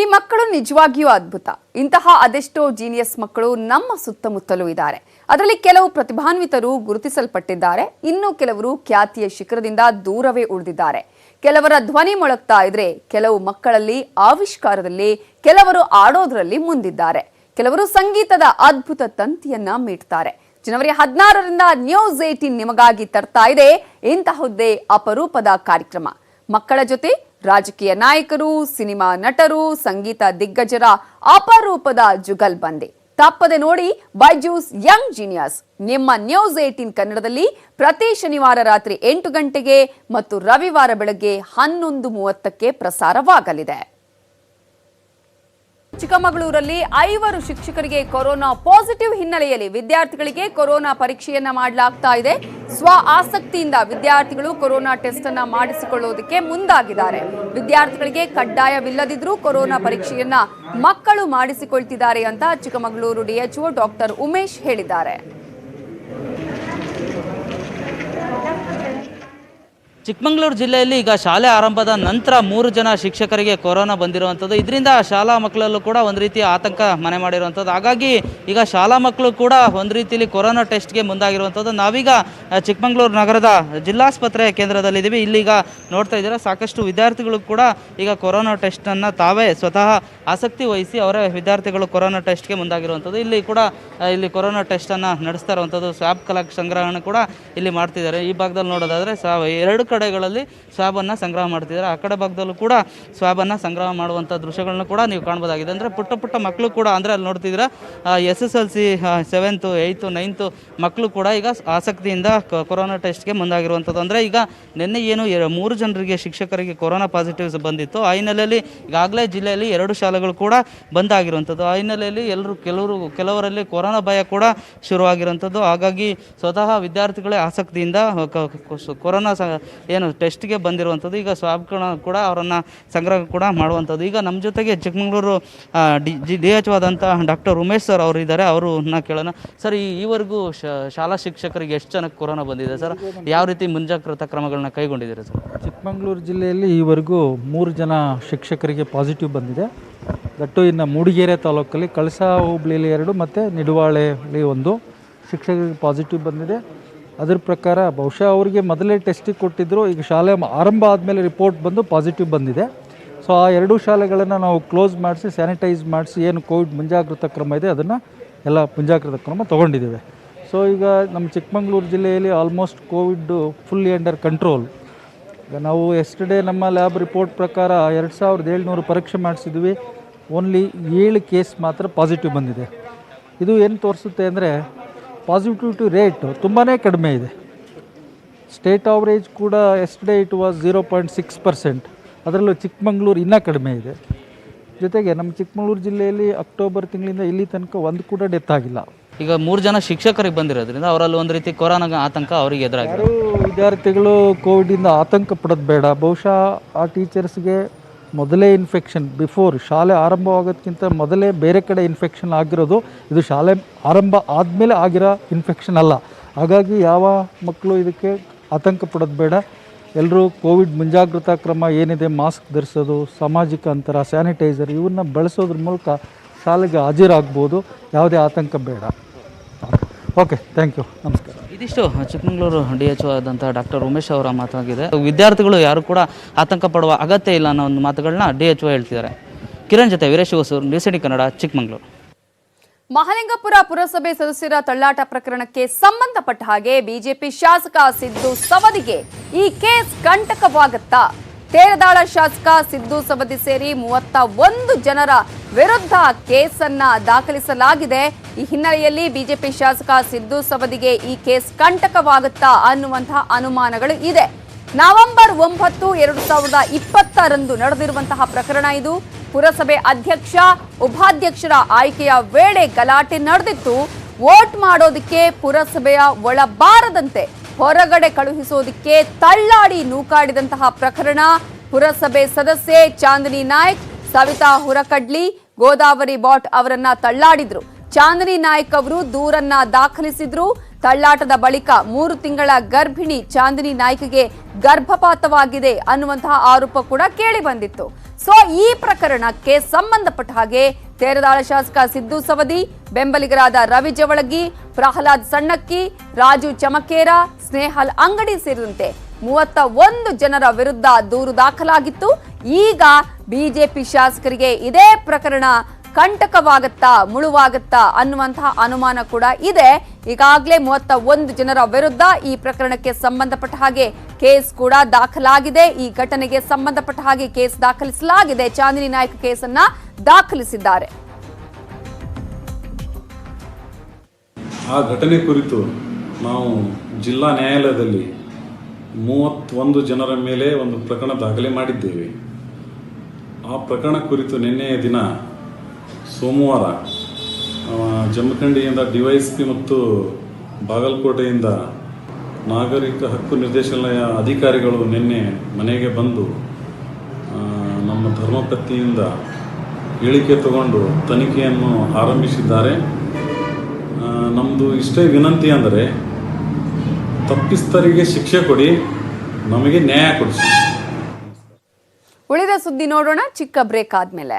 ಈ ಮಕ್ಕಳು ನಿಜವಾಗಿಯೂ ಅದ್ಭುತ. ಇಂತಹ ಅದೆಷ್ಟೋ ಜೀನಿಯಸ್ ಮಕ್ಕಳು ನಮ್ಮ ಸುತ್ತಮುತ್ತಲೂ ಇದ್ದಾರೆ. ಅದರಲ್ಲಿ ಕೆಲವು ಪ್ರತಿಭಾನ್ವಿತರು ಗುರುತಿಸಲ್ಪಟ್ಟಿದ್ದಾರೆ. ಇನ್ನು ಕೆಲವರು ಖ್ಯಾತಿಯ ಶಿಖರದಿಂದ ದೂರವೇ ಉಳಿದಿದ್ದಾರೆ. ಕೆಲವರ ಧ್ವನಿ ಮೊಳಗ್ತಾ ಇದ್ರೆ ಕೆಲವು ಮಕ್ಕಳಲ್ಲಿ ಆವಿಷ್ಕಾರದಲ್ಲಿ, ಕೆಲವರು ಆಡೋದ್ರಲ್ಲಿ ಮುಂದಿದ್ದಾರೆ. ಕೆಲವರು ಸಂಗೀತದ ಅದ್ಭುತ ತಂತಿಯನ್ನ ಮೀಟ್ತಾರೆ. ಜನವರಿ ಹದಿನಾರರಿಂದ ನ್ಯೂಸ್ ಏಟೀನ್ ನಿಮಗಾಗಿ ತರ್ತಾ ಇದೆ ಇಂತಹದ್ದೇ ಅಪರೂಪದ ಕಾರ್ಯಕ್ರಮ. ಮಕ್ಕಳ ಜೊತೆ ರಾಜಕೀಯ ನಾಯಕರು, ಸಿನಿಮಾ ನಟರು, ಸಂಗೀತ ದಿಗ್ಗಜರ ಅಪರೂಪದ ಜುಗಲ್ಬಂದಿ ತಪ್ಪದೆ ನೋಡಿ, ಬೈಜೂಸ್ ಯಂಗ್ ಜೀನಿಯಸ್. ನಿಮ್ಮ ನ್ಯೂಸ್ ಏಟೀನ್ ಕನ್ನಡದಲ್ಲಿ ಪ್ರತಿ ಶನಿವಾರ ರಾತ್ರಿ ಎಂಟು ಗಂಟೆಗೆ ಮತ್ತು ರವಿವಾರ ಬೆಳಗ್ಗೆ ಹನ್ನೊಂದು ಮೂವತ್ತಕ್ಕೆ ಪ್ರಸಾರವಾಗಲಿದೆ. ಚಿಕ್ಕಮಗಳೂರಲ್ಲಿ ಐವರು ಶಿಕ್ಷಕರಿಗೆ ಕೊರೋನಾ ಪಾಸಿಟಿವ್ ಹಿನ್ನೆಲೆಯಲ್ಲಿ ವಿದ್ಯಾರ್ಥಿಗಳಿಗೆ ಕೊರೋನಾ ಪರೀಕ್ಷೆಯನ್ನ ಮಾಡಲಾಗ್ತಾ ಇದೆ. ಸ್ವ ಆಸಕ್ತಿಯಿಂದ ವಿದ್ಯಾರ್ಥಿಗಳು ಕೊರೋನಾ ಟೆಸ್ಟ್ ಅನ್ನ ಮಾಡಿಸಿಕೊಳ್ಳೋದಕ್ಕೆ ಮುಂದಾಗಿದ್ದಾರೆ. ವಿದ್ಯಾರ್ಥಿಗಳಿಗೆ ಕಡ್ಡಾಯವಿಲ್ಲದಿದ್ರೂ ಕೊರೋನಾ ಪರೀಕ್ಷೆಯನ್ನ ಮಕ್ಕಳು ಮಾಡಿಸಿಕೊಳ್ತಿದ್ದಾರೆ ಅಂತ ಚಿಕ್ಕಮಗಳೂರು ಡಿಎಚ್ಒ ಡಾಕ್ಟರ್ ಉಮೇಶ್ ಹೇಳಿದ್ದಾರೆ. ಚಿಕ್ಕಮಗಳೂರು ಜಿಲ್ಲೆಯಲ್ಲಿ ಈಗ ಶಾಲೆ ಆರಂಭದ ನಂತರ ಮೂರು ಜನ ಶಿಕ್ಷಕರಿಗೆ ಕೊರೋನಾ ಬಂದಿರುವಂಥದ್ದು. ಇದರಿಂದ ಶಾಲಾ ಮಕ್ಕಳಲ್ಲೂ ಕೂಡ ಒಂದು ರೀತಿಯ ಆತಂಕ ಮನೆ ಮಾಡಿರುವಂಥದ್ದು. ಹಾಗಾಗಿ ಈಗ ಶಾಲಾ ಮಕ್ಕಳು ಕೂಡ ಒಂದು ರೀತಿಯಲ್ಲಿ ಕೊರೋನಾ ಟೆಸ್ಟ್ಗೆ ಮುಂದಾಗಿರುವಂಥದ್ದು. ನಾವೀಗ ಚಿಕ್ಕಮಗಳೂರು ನಗರದ ಜಿಲ್ಲಾಸ್ಪತ್ರೆ ಕೇಂದ್ರದಲ್ಲಿದ್ದೀವಿ. ಇಲ್ಲಿಗ ನೋಡ್ತಾ ಇದ್ದೀರಾ, ಸಾಕಷ್ಟು ವಿದ್ಯಾರ್ಥಿಗಳು ಕೂಡ ಈಗ ಕೊರೋನಾ ಟೆಸ್ಟನ್ನು ತಾವೇ ಸ್ವತಃ ಆಸಕ್ತಿ ವಹಿಸಿ ಅವರೇ ವಿದ್ಯಾರ್ಥಿಗಳು ಕೊರೋನಾ ಟೆಸ್ಟ್ಗೆ ಮುಂದಾಗಿರುವಂಥದ್ದು. ಇಲ್ಲಿ ಕೂಡ ಇಲ್ಲಿ ಕೊರೋನಾ ಟೆಸ್ಟನ್ನು ನಡೆಸ್ತಾ ಇರುವಂಥದ್ದು. ಸ್ವಾಬ್ ಕಲಾ ಸಂಗ್ರಹಣ ಕೂಡ ಇಲ್ಲಿ ಮಾಡ್ತಿದ್ದಾರೆ. ಈ ಭಾಗದಲ್ಲಿ ನೋಡೋದಾದರೆ ಸ್ವಾ ಎರಡು ಕಡೆಗಳಲ್ಲಿ ಸ್ವಾಬನ್ನು ಸಂಗ್ರಹ ಮಾಡ್ತಿದ್ದಾರೆ. ಆ ಕಡೆ ಭಾಗದಲ್ಲೂ ಕೂಡ ಸ್ವಾಬನ್ನು ಸಂಗ್ರಹ ಮಾಡುವಂಥ ದೃಶ್ಯಗಳನ್ನ ಕೂಡ ನೀವು ಕಾಣ್ಬೋದಾಗಿದೆ. ಅಂದರೆ ಪುಟ್ಟ ಪುಟ್ಟ ಮಕ್ಕಳು ಕೂಡ ಅಂದರೆ ಅಲ್ಲಿ ನೋಡ್ತಿದ್ದೀರಾ S S L C seventh eighth ninth ಮಕ್ಕಳು ಕೂಡ ಈಗ ಆಸಕ್ತಿಯಿಂದ ಕೊರೋನಾ ಟೆಸ್ಟ್ಗೆ ಮುಂದಾಗಿರುವಂಥದ್ದು ಅಂದರೆ ಈಗ ನಿನ್ನೆ ಏನು ಮೂರು ಜನರಿಗೆ ಶಿಕ್ಷಕರಿಗೆ ಕೊರೋನಾ ಪಾಸಿಟಿವ್ಸ್ ಬಂದಿತ್ತು. ಆ ಹಿನ್ನೆಲೆಯಲ್ಲಿ ಈಗಾಗಲೇ ಜಿಲ್ಲೆಯಲ್ಲಿ ಎರಡು ಶಾಲೆಗಳು ಕೂಡ ಬಂದ್ ಆಗಿರುವಂಥದ್ದು ಆ ಹಿನ್ನೆಲೆಯಲ್ಲಿ ಎಲ್ಲರೂ ಕೆಲವರು, ಕೆಲವರಲ್ಲಿ ಕೊರೋನಾ ಭಯ ಕೂಡ ಶುರುವಾಗಿರುವಂಥದ್ದು ಹಾಗಾಗಿ ಸ್ವತಃ ವಿದ್ಯಾರ್ಥಿಗಳೇ ಆಸಕ್ತಿಯಿಂದ ಕೊರೋನಾ ಏನು ಟೆಸ್ಟ್ಗೆ ಬಂದಿರುವಂಥದ್ದು. ಈಗ ಸ್ವಾಬ್ಗಳನ್ನ ಕೂಡ ಅವರನ್ನು ಸಂಗ್ರಹ ಕೂಡ ಮಾಡುವಂಥದ್ದು. ಈಗ ನಮ್ಮ ಜೊತೆಗೆ Chikkamagaluru D, G D H doctor Umesh sir ಅವರು ಇದ್ದಾರೆ. ಅವರನ್ನ ಕೇಳೋಣ. ಸರ್ ಈವರೆಗೂ ಶಾಲಾ ಶಿಕ್ಷಕರಿಗೆ ಎಷ್ಟು ಜನಕ್ಕೆ ಕೊರೋನಾ ಬಂದಿದೆ? ಸರ್, ಯಾವ ರೀತಿ ಮುಂಜಾಗ್ರತಾ ಕ್ರಮಗಳನ್ನ ಕೈಗೊಂಡಿದ್ದೀರಾ ಸರ್? ಚಿಕ್ಕಮಗಳೂರು ಜಿಲ್ಲೆಯಲ್ಲಿ ಈವರೆಗೂ ಮೂರು ಜನ ಶಿಕ್ಷಕರಿಗೆ ಪಾಸಿಟಿವ್ ಬಂದಿದೆ. ದಟ್ಟು ಇನ್ನು ಮೂಡಿಗೆರೆ ತಾಲೂಕಲ್ಲಿ ಕಳಸ ಹೋಬಳಿಯಲ್ಲಿ ಎರಡು ಮತ್ತು ನಿಡುವಾಳೆಯಲ್ಲಿ ಒಂದು ಶಿಕ್ಷಕರಿಗೆ ಪಾಸಿಟಿವ್ ಬಂದಿದೆ. ಅದ್ರ ಪ್ರಕಾರ ಬಹುಶಃ ಅವರಿಗೆ ಮೊದಲೇ ಟೆಸ್ಟಿಗೆ ಕೊಟ್ಟಿದ್ದರು ಈಗ ಶಾಲೆ ಆರಂಭ ಆದಮೇಲೆ ರಿಪೋರ್ಟ್ ಬಂದು ಪಾಸಿಟಿವ್ ಬಂದಿದೆ. ಸೊ ಆ ಎರಡೂ ಶಾಲೆಗಳನ್ನು ನಾವು ಕ್ಲೋಸ್ ಮಾಡಿಸಿ ಸ್ಯಾನಿಟೈಸ್ ಮಾಡಿಸಿ, ಏನು ಕೋವಿಡ್ ಮುಂಜಾಗ್ರತಾ ಕ್ರಮ ಇದೆ, ಅದನ್ನು ಎಲ್ಲ ಮುಂಜಾಗ್ರತಾ ಕ್ರಮ ತೊಗೊಂಡಿದ್ದೇವೆ. ಸೊ ಈಗ ನಮ್ಮ ಚಿಕ್ಕಮಗಳೂರು ಜಿಲ್ಲೆಯಲ್ಲಿ almost covid fully under control ಈಗ ನಾವು ಎಸ್ಟರ್ಡೇ ನಮ್ಮ ಲ್ಯಾಬ್ ರಿಪೋರ್ಟ್ ಪ್ರಕಾರ ಎರಡು ಸಾವಿರದ ಏಳ್ನೂರು ಪರೀಕ್ಷೆ ಮಾಡಿಸಿದ್ವಿ. ಓನ್ಲಿ ಏಳು ಕೇಸ್ ಮಾತ್ರ ಪಾಸಿಟಿವ್ ಬಂದಿದೆ. ಇದು ಏನು ತೋರಿಸುತ್ತೆ ಅಂದರೆ ಪಾಸಿಟಿವಿಟಿ ರೇಟ್ ತುಂಬಾ ಕಡಿಮೆ ಇದೆ. ಸ್ಟೇಟ್ ಆವರೇಜ್ ಕೂಡ yesterday it was zero point six percent ಅದರಲ್ಲೂ ಚಿಕ್ಕಮಗಳೂರು ಇನ್ನೂ ಕಡಿಮೆ ಇದೆ. ಜೊತೆಗೆ ನಮ್ಮ ಚಿಕ್ಕಮಗಳೂರು ಜಿಲ್ಲೆಯಲ್ಲಿ ಅಕ್ಟೋಬರ್ ತಿಂಗಳಿಂದ ಇಲ್ಲಿ ತನಕ ಒಂದು ಕೂಡ ಡೆತ್ ಆಗಿಲ್ಲ. ಈಗ ಮೂರು ಜನ ಶಿಕ್ಷಕರಿಗೆ ಬಂದಿರೋದ್ರಿಂದ ಅವರಲ್ಲಿ ಒಂದು ರೀತಿ ಕೊರೋನಾಗ ಆತಂಕ ಅವರಿಗೆ ಎದುರಾಗಿದೆ. ಯಾರು ವಿದ್ಯಾರ್ಥಿಗಳು ಕೋವಿಡಿಂದ ಆತಂಕ ಪಡೋದು ಬೇಡ. ಬಹುಶಃ ಆ ಟೀಚರ್ಸ್ಗೆ ಮೊದಲೇ ಇನ್ಫೆಕ್ಷನ್ ಬಿಫೋರ್ ಶಾಲೆ ಆರಂಭವಾಗೋದಕ್ಕಿಂತ ಮೊದಲೇ ಬೇರೆ ಕಡೆ ಇನ್ಫೆಕ್ಷನ್ ಆಗಿರೋದು, ಇದು ಶಾಲೆ ಆರಂಭ ಆದಮೇಲೆ ಆಗಿರೋ ಇನ್ಫೆಕ್ಷನ್ ಅಲ್ಲ. ಹಾಗಾಗಿ ಯಾವ ಮಕ್ಕಳು ಇದಕ್ಕೆ ಆತಂಕ ಪಡೋದು ಬೇಡ. ಎಲ್ಲರೂ ಕೋವಿಡ್ ಮುಂಜಾಗ್ರತಾ ಕ್ರಮ ಏನಿದೆ, ಮಾಸ್ಕ್ ಧರಿಸೋದು, ಸಾಮಾಜಿಕ ಅಂತರ ಸ್ಯಾನಿಟೈಸರ್ ಇವನ್ನ ಬಳಸೋದ್ರ ಮೂಲಕ ಶಾಲೆಗೆ ಹಾಜರಾಗ್ಬೋದು. ಯಾವುದೇ ಆತಂಕ ಬೇಡ. ಓಕೆ ಥ್ಯಾಂಕ್ ಯು ನಮಸ್ಕಾರ. ಇದಿಷ್ಟು ಚಿಕ್ಕಮಗಳೂರು ಡಿ ಎಚ್ ಆದಂಥ ಡಾಕ್ಟರ್ ಉಮೇಶ್ ಅವರ ಮಾತಾಗಿದೆ. ವಿದ್ಯಾರ್ಥಿಗಳು ಯಾರು ಕೂಡ ಆತಂಕ ಪಡುವ ಅಗತ್ಯ ಇಲ್ಲ ಅನ್ನೋ ಒಂದು ಮಾತುಗಳನ್ನ ಡಿ ಎಚ್ ಹೇಳ್ತಿದ್ದಾರೆ. ಕಿರಣ್ ಜೊತೆ ವೀರೇಶ್ ಹೊಸೂರು ನ್ಯೂಸ್ ಕನ್ನಡ, ಚಿಕ್ಕಮಗಳೂರು. ಮಹಲಿಂಗಪುರ ಪುರಸಭೆ ಸದಸ್ಯರ ತಳ್ಳಾಟ ಪ್ರಕರಣಕ್ಕೆ ಸಂಬಂಧಪಟ್ಟ ಹಾಗೆ ಬಿಜೆಪಿ ಶಾಸಕ ಸಿದ್ದು ಸವದಿಗೆ ಈ ಕೇಸ್ ಕಂಟಕವಾಗತ್ತಾ? ತೇರದಾಳ ಶಾಸಕ ಸಿದ್ದು ಸಭದಿ ಸೇರಿ ಮೂವತ್ತ ಒಂದು ಜನರ ವಿರುದ್ಧ ಕೇಸನ್ನ ದಾಖಲಿಸಲಾಗಿದೆ. ಈ ಹಿನ್ನೆಲೆಯಲ್ಲಿ ಬಿಜೆಪಿ ಶಾಸಕ ಸಿದ್ದು ಸಭದಿಗೆ ಈ ಕೇಸ್ ಕಂಟಕವಾಗುತ್ತಾ ಅನ್ನುವಂತಹ ಅನುಮಾನಗಳು ಇದೆ. ನವೆಂಬರ್ ಒಂಬತ್ತು ಎರಡು ಸಾವಿರದ ಇಪ್ಪತ್ತರಂದು ನಡೆದಿರುವಂತಹ ಪ್ರಕರಣ ಇದು. ಪುರಸಭೆ ಅಧ್ಯಕ್ಷ, ಉಪಾಧ್ಯಕ್ಷರ ಆಯ್ಕೆಯ ವೇಳೆ ಗಲಾಟೆ ನಡೆದಿತ್ತು ವೋಟ್ ಮಾಡೋದಕ್ಕೆ ಪುರಸಭೆಯ ಒಳಬಾರದಂತೆ ಹೊರಗಡೆ ಕಳುಹಿಸೋದಕ್ಕೆ ತಳ್ಳಾಡಿ ನೂಕಾಡಿದಂತಹ ಪ್ರಕರಣ. ಪುರಸಭೆ ಸದಸ್ಯೆ ಚಾಂದಿನಿ ನಾಯ್ಕ್, ಸವಿತಾ ಹುರಕಡ್ಲಿ, ಗೋದಾವರಿ ಬಾಟ್ ಅವರನ್ನ ತಳ್ಳಾಡಿದ್ರು. ಚಾಂದಿನಿ ನಾಯ್ಕ್ ಅವರು ದೂರನ್ನ ದಾಖಲಿಸಿದ್ರು. ತಳ್ಳಾಟದ ಬಳಿಕ ಮೂರು ತಿಂಗಳ ಗರ್ಭಿಣಿ ಚಾಂದಿನಿ ನಾಯ್ಕಿಗೆ ಗರ್ಭಪಾತವಾಗಿದೆ ಅನ್ನುವಂತಹ ಆರೋಪ ಕೂಡ ಕೇಳಿ ಬಂದಿತ್ತು. ಸೊ ಈ ಪ್ರಕರಣಕ್ಕೆ ಸಂಬಂಧಪಟ್ಟ ಹಾಗೆ ತೇರದಾಳ ಶಾಸಕ ಸಿದ್ದು ಸವದಿ, ಬೆಂಬಲಿಗರಾದ ರವಿ ಜವಳಗಿ, ಪ್ರಹ್ಲಾದ್ ಸಣ್ಣಕ್ಕಿ, ರಾಜು ಚಮಕೇರ, ಸ್ನೇಹಲ್ ಅಂಗಡಿ ಸೇರಿದಂತೆ ಮೂವತ್ತ ಒಂದು ಜನರ ವಿರುದ್ಧ ದೂರು ದಾಖಲಾಗಿತ್ತು. ಈಗ ಬಿಜೆಪಿ ಶಾಸಕರಿಗೆ ಇದೇ ಪ್ರಕರಣ ಕಂಟಕವಾಗತ್ತಾ, ಮುಳುವಾಗತ್ತಾ ಅನ್ನುವಂತಹ ಅನುಮಾನ ಕೂಡ ಇದೆ. ಈಗಾಗಲೇ ಮೂವತ್ತ ಒಂದು ಜನರ ವಿರುದ್ಧ ಈ ಪ್ರಕರಣಕ್ಕೆ ಸಂಬಂಧಪಟ್ಟ ಹಾಗೆ ಕೇಸ್ ಕೂಡ ದಾಖಲಾಗಿದೆ. ಈ ಘಟನೆಗೆ ಸಂಬಂಧಪಟ್ಟ ಹಾಗೆ ಕೇಸ್ ದಾಖಲಿಸಲಾಗಿದೆ. ಚಾಂದಿನಿ ನಾಯ್ಕ ಕೇಸನ್ನ ದಾಖಲಿಸಿದ್ದಾರೆ. ಆ ಘಟನೆ ಕುರಿತು ನಾವು ಜಿಲ್ಲಾ ನ್ಯಾಯಾಲಯದಲ್ಲಿ ಮೂವತ್ತೊಂದು ಜನರ ಮೇಲೆ ಒಂದು ಪ್ರಕರಣ ದಾಖಲೆ ಮಾಡಿದ್ದೇವೆ. ಆ ಪ್ರಕರಣ ಕುರಿತು ನಿನ್ನೆಯ ದಿನ ಸೋಮವಾರ ಜಮಖಂಡಿಯಿಂದ ಡಿ ವೈ ಎಸ್ ಪಿ ಮತ್ತು ಬಾಗಲಕೋಟೆಯಿಂದ ನಾಗರಿಕ ಹಕ್ಕು ನಿರ್ದೇಶನಾಲಯ ಅಧಿಕಾರಿಗಳು ನಿನ್ನೆ ಮನೆಗೆ ಬಂದು ನಮ್ಮ ಧರ್ಮಪತ್ನಿಯಿಂದ ಹೇಳಿಕೆ ತಗೊಂಡು ತನಿಖೆಯನ್ನು ಆರಂಭಿಸಿದ್ದಾರೆ. ನಮ್ಮದು ಇಷ್ಟೇ ವಿನಂತಿ ಅಂದರೆ ತಪ್ಪಿಸ್ತರಿಗೆ ಶಿಕ್ಷೆ ಕೊಡಿ, ನಮಗೆ ನ್ಯಾಯ ಕೊಡಿಸಿ. ಉಳಿದ ಸುದ್ದಿ ನೋಡೋಣ, ಚಿಕ್ಕ ಬ್ರೇಕ್ ಆದ್ಮೇಲೆ.